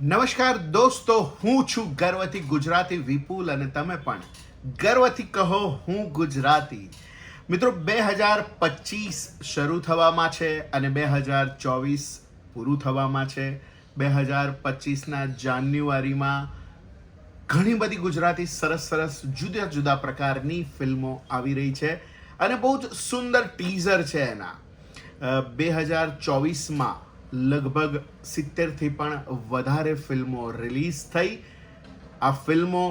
નમસ્કાર દોસ્તો, હું છું ગર્વથી ગુજરાતી વિપુલ અને તમે પણ ગર્વથી કહો હું ગુજરાતી. મિત્રો, બે હજાર પચીસ શરૂ થવામાં છે અને બે હજાર ચોવીસ પૂરું થવામાં છે. બે હજાર પચીસના જાન્યુઆરીમાં ઘણી બધી ગુજરાતી સરસ સરસ જુદા જુદા પ્રકારની ફિલ્મો આવી રહી છે અને બહુ જ સુંદર ટીઝર છે એના. બે હજાર ચોવીસમાં લગભગ સિત્તેરથી પણ વધારે ફિલ્મો રિલીઝ થઈ. આ ફિલ્મો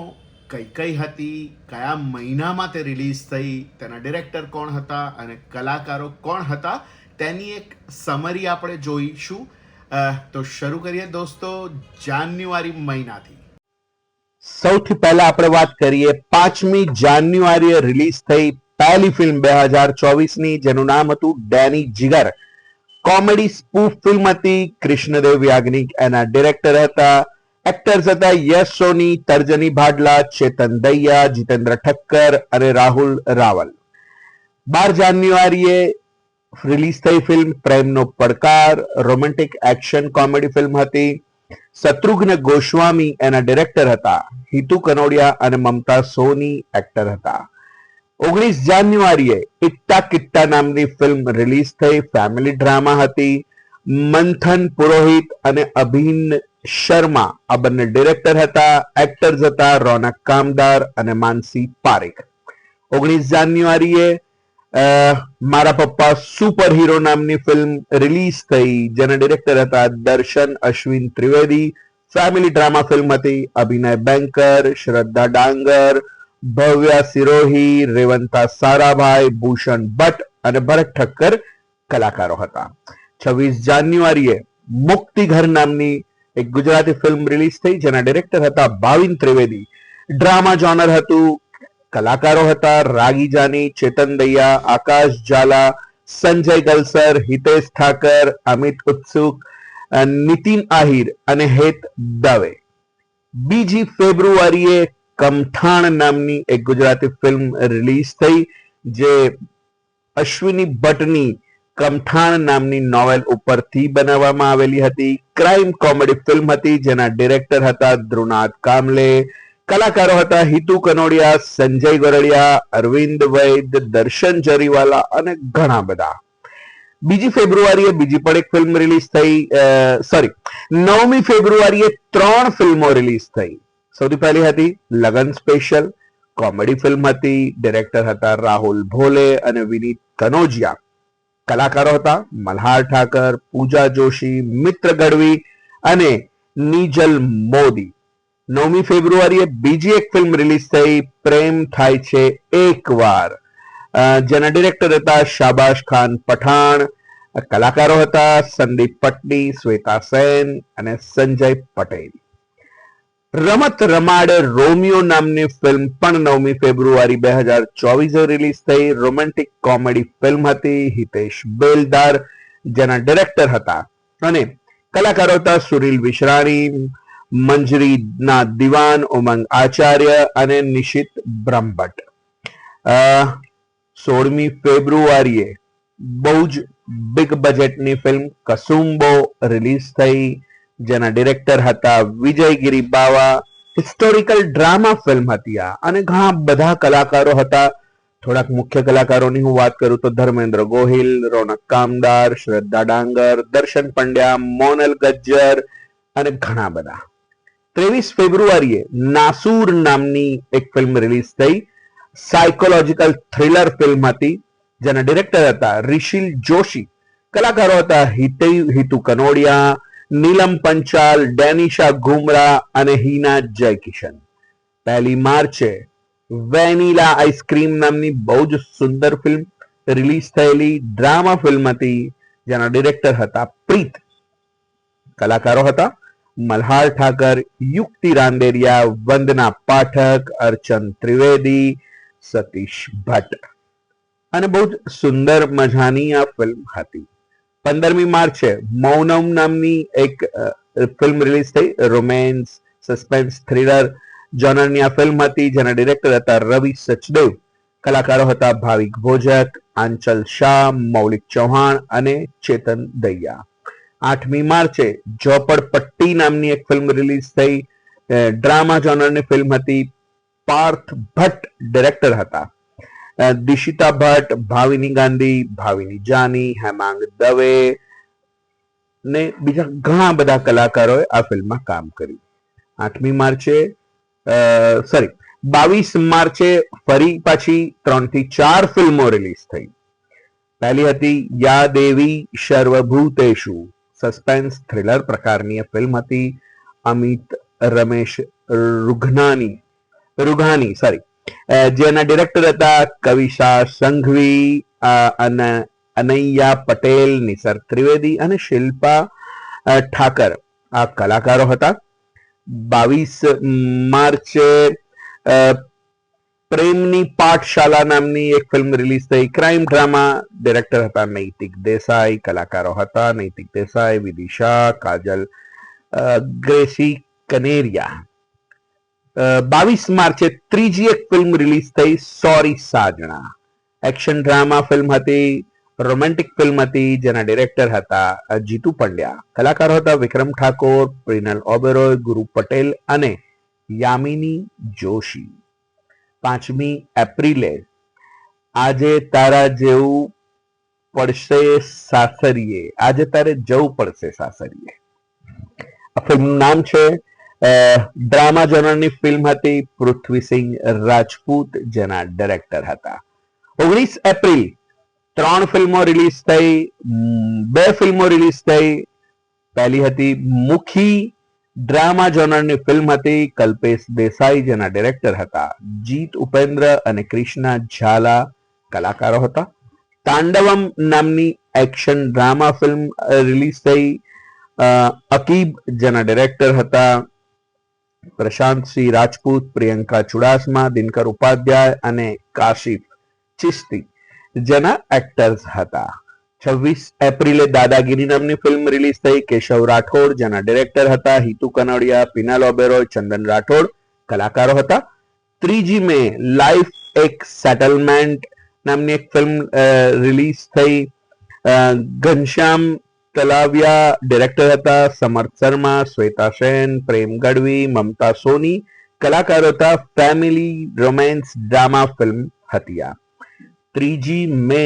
કઈ કઈ હતી, કયા મહિનામાં તે રિલીઝ થઈ, તેના ડિરેક્ટર કોણ હતા અને કલાકારો કોણ હતા, તેની એક સમરી આપણે જોઈશું. તો શરૂ કરીએ દોસ્તો જાન્યુઆરી મહિનાથી. સૌથી પહેલા આપણે વાત કરીએ પાંચમી જાન્યુઆરીએ રિલીઝ થઈ પહેલી ફિલ્મ બે હજાર ચોવીસની, જેનું નામ હતું Danny Jigar. Comedy spoof film હતી કૃષ્ણદેવ યાજ્ઞિક એના ડિરેક્ટર હતા, એક્ટર્સ હતા યશ સોની, તર્જની ભાડલા, ચેતન દૈયા, જીતેન્દ્ર ઠક્કર અને રાહુલ રાવલ. બાર જાન્યુઆરીએ રિલીઝ થઈ ફિલ્મ પ્રેમનો પડકાર, રોમેન્ટિક એક્શન કોમેડી ફિલ્મ હતી. શત્રુઘ્ન ગોસ્વામી એના ડિરેક્ટર હતા, હિતુ કનોડિયા અને મમતા સોની એક્ટર હતા. ઓગણીસ જાન્યુઆરીએ ઇટ્ટા કિટ્ટા નામની ફિલ્મ રિલીઝ થઈ. ફેમિલી ડ્રામા હતી. મંથન પુરોહિત અને અભિન શર્મા આ બંને ડિરેક્ટર હતા. એક્ટર્સ હતા રોનક કામદાર અને માનસી પારેખ. ઓગણીસ જાન્યુઆરીએ મારા પપ્પા સુપર હીરો નામની ફિલ્મ રિલીઝ થઈ. જેના ડિરેક્ટર હતા Darshan Ashwin Trivedi. Family drama film હતી. અભિનય બેંકર શ્રદ્ધા ડાંગર ભવ્યા સિરોહી, રેવંતા સારાભાઈ, ભૂષણ ભટ્ટ અને ભરત ઠક્કર કલાકારો હતા. છવ્વીસ જાન્યુઆરીએ મુક્તિઘર નામની એક ગુજરાતી ફિલ્મ રિલીઝ થઈ, જેના ડિરેક્ટર હતા ભાવિન ત્રિવેદી. ડ્રામા જોનર હતું, કલાકારો હતા રાગી જાની, ચેતન દૈયા, આકાશ ઝાલા, સંજય ગલસર હિતેશ ઠાકર, અમિત ઉત્સુક નીતિન આહિર અને હેત દવે. બીજી ફેબ્રુઆરીએ કમઠાણ નામની એક ગુજરાતી ફિલ્મ રિલીઝ થઈ, જે અશ્વિની ભટ્ટની કમઠાણ નામની નોવેલ ઉપરથી બનાવવામાં આવેલી હતી. ક્રાઇમ કોમેડી ફિલ્મ હતી, જેના ડિરેક્ટર હતા ધ્રુનાથ કામલે. કલાકારો હતા હિતુ કનોડિયા, સંજય ગોરડિયા, અરવિંદ વૈદ, દર્શન જરીવાલા અને ઘણા બધા. બીજી ફેબ્રુઆરીએ બીજી પણ એક ફિલ્મ રિલીઝ થઈ સોરી નવમી ફેબ્રુઆરીએ ત્રણ ફિલ્મો રિલીઝ થઈ. સૌથી પહેલી હતી લગન સ્પેશિયલ કોમેડી ફિલ્મ હતી ડિરેક્ટર હતા રાહુલ ભોલે અને વિનીત કનોજિયા. કલાકારો હતા મલ્હાર ઠાકર, પૂજા જોશી, મિત્ર ગઢવી અને નીજલ મોદી. નવમી ફેબ્રુઆરીએ બીજી એક ફિલ્મ રિલીઝ થઈ, પ્રેમ થાય છે એકવાર. જેના ડિરેક્ટર હતા શાબાશ ખાન પઠાણ, કલાકારો હતા સંદીપ પટની, શ્વેતા સેન અને સંજય પટેલ. રમત રમાડે રોમિયો નામની ફિલ્મ પણ નવમી ફેબ્રુઆરી બે હજાર ચોવીસે રિલીઝ થઈ. રોમેન્ટિક કોમેડી ફિલ્મ હતી. હિતેશ બેલદાર, જેના ડિરેક્ટર હતા. અને કલાકારો હતા સુનિલ વિશ્રાણી, મંજરીના દિવાન, ઉમંગ આચાર્ય અને નિશિત બ્રહ્મભટ્ટ. સોળમી ફેબ્રુઆરીએ બહુ જ બિગ બજેટની ફિલ્મ કસુંબો રિલીઝ થઈ. જેના ડિરેક્ટર હતા વિજયગીરી બાવા હિસ્ટોરિકલ ડ્રામા ફિલ્મ હતી આ. અને ઘણા બધા કલાકારો હતા. થોડાક મુખ્ય કલાકારોની હું વાત કરું તો ધર્મેન્દ્ર ગોહિલ, રોનક કામદાર, શ્રદ્ધા ડાંગર, દર્શન પંડ્યા, મોનલ ગજ્જર અને ઘણા બધા. ત્રેવીસ ફેબ્રુઆરીએ નાસુર નામની એક ફિલ્મ રિલીઝ થઈ. સાયકોલોજીકલ થ્રિલર ફિલ્મ હતી, જેના ડિરેક્ટર હતા રિશિલ જોશી. કલાકારો હતા હિતે, હિતુ કનોડિયા નીલમ પંચાલ, ડેનિશા ગુમરા અને હિના જયકિશન. પહેલી માર્ચે વેનીલા આઈસ્ક્રીમ નામની બહુ જ સુંદર ફિલ્મ રિલીઝ થયેલી ડ્રામા ફિલ્મ હતી, જેના ડિરેક્ટર હતા પ્રીત. કલાકારો હતા મલ્હાર ઠાકર, યુક્તિ રાંદેરિયા, વંદના પાઠક, અર્ચન ત્રિવેદી, સતીશ ભટ્ટ. અને બહુ જ સુંદર મજાની આ ફિલ્મ હતી. પંદરમી માર્ચે મૌનમ નામની એક ફિલ્મ રિલીઝ થઈ. રોમેન્સ સસ્પેન્સ થ્રિલર જોનરની આ ફિલ્મ હતી, જેના ડિરેક્ટર હતા રવિ સચદેવ. કલાકારો હતા ભાવિક ભોજક, આંચલ શાહ, મૌલિક ચૌહાણ અને ચેતન દૈયા. આઠમી માર્ચે ઝોપડપટ્ટી નામની એક ફિલ્મ રિલીઝ થઈ. ડ્રામા જોનરની ફિલ્મ હતી. પાર્થ ભટ્ટ ડિરેક્ટર હતા. દિશિતા ભટ્ટ, ભાવિની ગાંધી, ભાવિની જાની, હેમાંગ દવે ને બીજા ઘણા બધા કલાકારોએ આ ફિલ્મમાં કામ કર્યું. આઠમી માર્ચે સોરી બાવીસ માર્ચે ફરી પાછી ત્રણથી ચાર ફિલ્મો રિલીઝ થઈ. પહેલી હતી યા દેવી સર્વભૂતેશુ સસ્પેન્સ થ્રિલર પ્રકારની ફિલ્મ હતી અમિત રમેશ રુઘનાની, રુઘાની સોરી જેના ડિરેક્ટર હતા કવિશા સંઘવી અને અનૈયા પટેલ નિસર ત્રિવેદી અને શિલ્પા ઠાકર. આ કલાકારો હતા. બાવીસ માર્ચે પ્રેમની પાઠશાલા નામની એક ફિલ્મ રિલીઝ થઈ. ક્રાઇમ ડ્રામા ડિરેક્ટર હતા નૈતિક દેસાઈ, કલાકારો હતા નૈતિક દેસાઈ, વિદિશા, કાજલ ગ્રેસી કનેરિયા. બાવીસ માર્ચે ત્રીજી એક ફિલ્મ રિલીઝ થઈ, sorry Sajna. Action drama film હતી, રોમેન્ટિક ફિલ્મ હતી, જેના ડિરેક્ટર હતા જીતુ પંડ્યા. કલાકારો હતા વિક્રમ ઠાકોર પ્રિનલ ઓબેરોય, ગુરુ પટેલ અને યામિની જોશી. પાંચમી એપ્રિલે, આજે તારા જેવું પડશે સાસરીએ. આજે તારે જવું પડશે સાસરીએ. આ ફિલ્મનું નામ છે ડ્રામા જોનરની ફિલ્મ હતી પૃથ્વીસિંહ રાજપૂત, જેના ડિરેક્ટર હતા. ઓગણીસ એપ્રિલ ત્રણ ફિલ્મો રિલીઝ થઈ બે ફિલ્મો રિલીઝ થઈ. પહેલી હતી મુખી ડ્રામા જોનરની ફિલ્મ હતી કલ્પેશ દેસાઈ, જેના ડિરેક્ટર હતા જીત ઉપેન્દ્ર અને ક્રિષ્ના ઝાલા કલાકારો હતા. તાંડવમ નામની એક્શન ડ્રામા ફિલ્મ રિલીઝ થઈ. અકીબ, જેના ડિરેક્ટર હતા પ્રશાંત સિંહ રાજપૂત, પ્રિયંકા ચુડાસમા, દિનકર ઉપાધ્યાય અને કાશિફ ચિસ્તી જેના એક્ટર્સ હતા. છવ્વીસ એપ્રિલે દાદાગીરી નામની ફિલ્મ રિલીઝ થઈ. કેશવ રાઠોડ, જેના ડિરેક્ટર હતા. હિતુ કનોડિયા પિનાલ ઓબેરોય ચંદન રાઠોડ કલાકારો હતા. ત્રીજી મે લાઈફ એક સેટલમેન્ટ નામની એક ફિલ્મ રિલીઝ થઈ. ઘનશ્યામ તલાવિયા ડિરેક્ટર હતા સમર્થ શર્મા, શ્વેતા સેન, પ્રેમ ગઢવી, મમતા સોની, કલાકાર હતા ફેમિલી રોમેન્સ ડ્રામા ફિલ્મ હતી આ ત્રીજી મે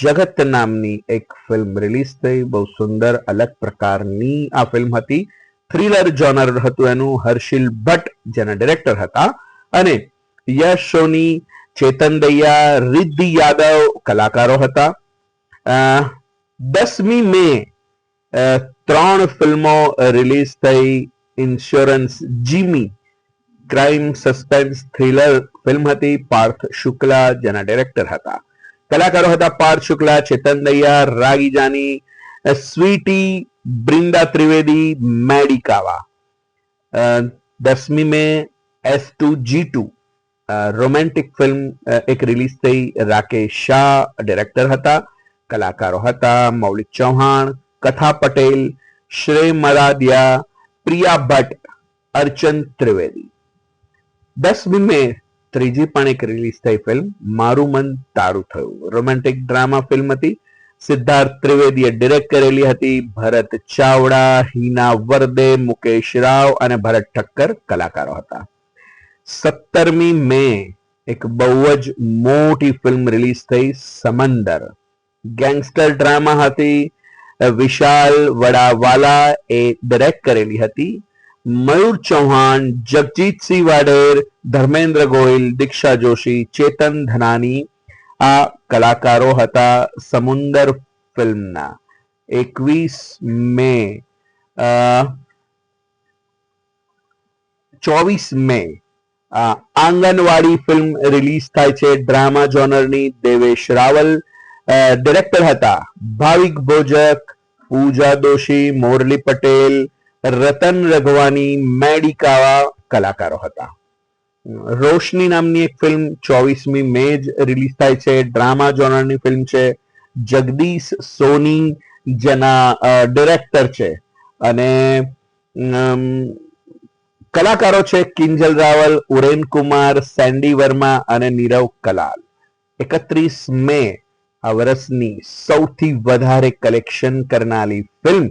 જગત નામની એક ફિલ્મ રિલીઝ થઈ, બહુ સુંદર, અલગ પ્રકારની આ ફિલ્મ હતી. થ્રિલર જોનર હતું એનું, હર્ષિલ ભટ્ટ જેના ડિરેક્ટર હતા અને યશ સોની, ચેતન દૈયા, રિદ્ધિ યાદવ કલાકારો હતા. દસમી મે ત્રણ ફિલ્મો રિલીઝ થઈ. Insurance Jimmy crime suspense thriller film હતી. પાર્થ શુક્લા, જેના ડિરેક્ટર હતા. કલાકારો હતા પાર્થ શુક્લા, ચેતન દૈયા, રાગી જાની સ્વીટી, બ્રિંદા ત્રિવેદી, મેડિકાવા. દસમી મે, S two G two romantic film એક રિલીઝ થઈ. રાકેશ શાહ ડિરેક્ટર હતા. કલાકારો હતા, મૌલિક ચૌહાણ, કથા પટેલ, શ્રેય મરાદિયા, પ્રિયા ભટ્ટ, અર્ચન ત્રિવેદી. દસમી મે ત્રીજી પણ એક રિલીઝ થઈ ફિલ્મ મારું મન તારું થયું. રોમેન્ટિક ડ્રામા ફિલ્મ હતી. સિદ્ધાર્થ ત્રિવેદીએ ડિરેક્ટ કરેલી હતી ભરત ચાવડા, હિના વર્દે, મુકેશ રાવ અને ભરત ઠક્કર કલાકારો હતા. સત્તરમી મે એક બહુ જ મોટી ફિલ્મ રિલીઝ થઈ, સમંદર. ગેંગસ્ટર ડ્રામા હતી, વિશાલ વડાવાલા એ ડિરેક્ટ કરેલી હતી. મયુર ચૌહાણ જગજીતસિંહ વાડેર, ધર્મેન્દ્ર ગોયલ દીક્ષા જોશી, ચેતન ધનાની આ કલાકારો હતા સમુંદર ફિલ્મના. એકવીસ મે ચોવીસ મે આંગણવાડી ફિલ્મ રિલીઝ થાય છે ડ્રામા જોનરની દેવેશ રાવલ ડિરેક્ટર હતા. ભાવિક ભોજક, પૂજા દોશી, મોરલી પટેલ, રતન રઘવાની, મેડિકાવા કલાકારો હતા. રોશની નામની એક ફિલ્મ ચોવીસમી મે જ રિલીઝ થાય છે. ડ્રામા જોનરની ફિલ્મ છે. જગદીશ સોની જેના ડિરેક્ટર છે. અને કલાકારો છે કિંજલ રાવલ, ઉરેન કુમાર, સેન્ડી વર્મા અને નીરવ કલાલ. એકત્રીસ મે આ વર્ષની સૌથી વધારે કલેક્શન કરનારી ફિલ્મ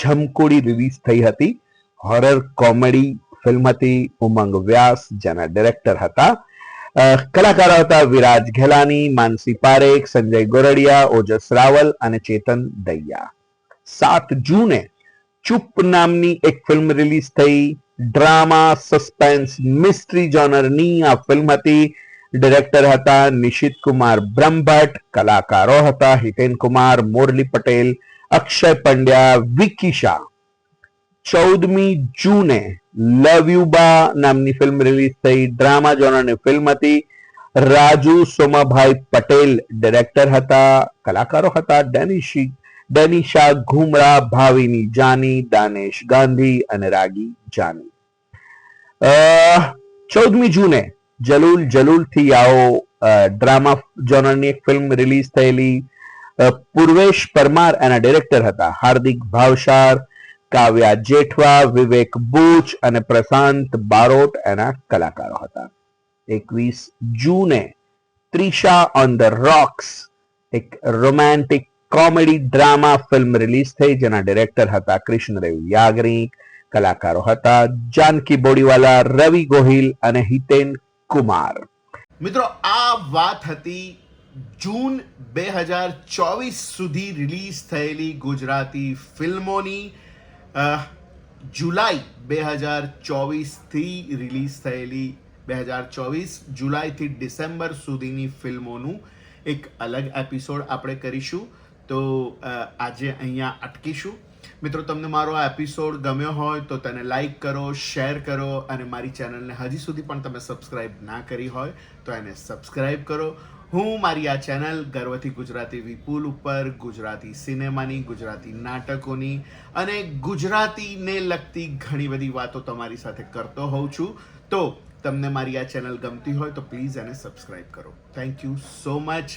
ઝમકોડી રિલીઝ થઈ હતી. હોરર કોમેડી ફિલ્મ હતી. ઉમંગ વ્યાસ, જેના ડિરેક્ટર હતા. કલાકારો હતા વિરાજ ઘેલાની માનસી પારેખ, સંજય ગોરડિયા, ઓજસ રાવલ અને ચેતન દૈયા. સાત જૂને ચૂપ નામની એક ફિલ્મ રિલીઝ થઈ. ડ્રામા સસ્પેન્સ મિસ્ટ્રી જોનરની આ ફિલ્મ હતી. ડિરેક્ટર હતા નિશિત કુમાર બ્રહ્મભટ્ટ, કલાકારો હતા હિતેન કુમાર, મોરલી પટેલ, અક્ષય પંડ્યા, વિકી શાહ. ચૌદમી જૂને લવ યુ બા નામની ફિલ્મ રિલીઝ થઈ. ડ્રામા જોનરની ફિલ્મ હતી. રાજુ સોમાભાઈ પટેલ ડિરેક્ટર હતા, કલાકારો હતા, ડેનિશી, ડેનિશા ઘુમરા, ભાવિની જાની, દાનેશ ગાંધી અને રાગી જાની. ચૌદમી જૂને જલુલ જલુલ આવો ડ્રામા જોનરની એક ફિલ્મ રિલીઝ થયેલી. પૂર્વેશ પરમાર એના ડિરેક્ટર હતા. હાર્દિક ભાવસાર, કાવ્યા જેઠવા, વિવેક બુચ અને પ્રશાંત બારોટ એના કલાકારો હતા. એકવીસ જૂને ત્રિશા ઓન ધ રોક્સ, એક romantic comedy drama film release થઈ જેના ડિરેક્ટર હતા કૃષ્ણદેવ યાજ્ઞિક, કલાકારો હતા જાનકી બોડીવાલા રવિ ગોહિલ અને હિતેન કુમાર. મિત્રો, આ વાત હતી જૂન બે હજાર ચોવીસ સુધી રિલીઝ થયેલી ગુજરાતી ફિલ્મોની. જુલાઈ બે હજાર ચોવીસથી રિલીઝ થયેલી બે હજાર ચોવીસ, જુલાઈથી ડિસેમ્બર સુધીની ફિલ્મોનું એક અલગ એપિસોડ આપણે કરીશું. તો આજે અહીંયા અટકીશું. મિત્રો, તમને મારો આ એપિસોડ ગમ્યો હોય તો તેને લાઈક કરો શેર કરો અને મારી ચેનલને હજી સુધી પણ તમે સબસ્ક્રાઈબ ના કરી હોય તો એને સબસ્ક્રાઈબ કરો. હું મારી આ ચેનલ ગર્વથી ગુજરાતી વિપુલ ઉપર, ગુજરાતી સિનેમાની, ગુજરાતી નાટકોની અને ગુજરાતીને લગતી ઘણી બધી વાતો તમારી સાથે કરતો હોઉં છું. તો તમને મારી આ ચેનલ ગમતી હોય તો પ્લીઝ એને સબસ્ક્રાઈબ કરો. થેન્ક યુ સો મચ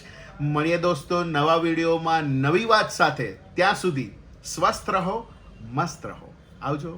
મળીએ દોસ્તો નવા વિડીયોમાં નવી વાત સાથે. ત્યાં સુધી સ્વસ્થ રહો મસ્ત રહો આવજો.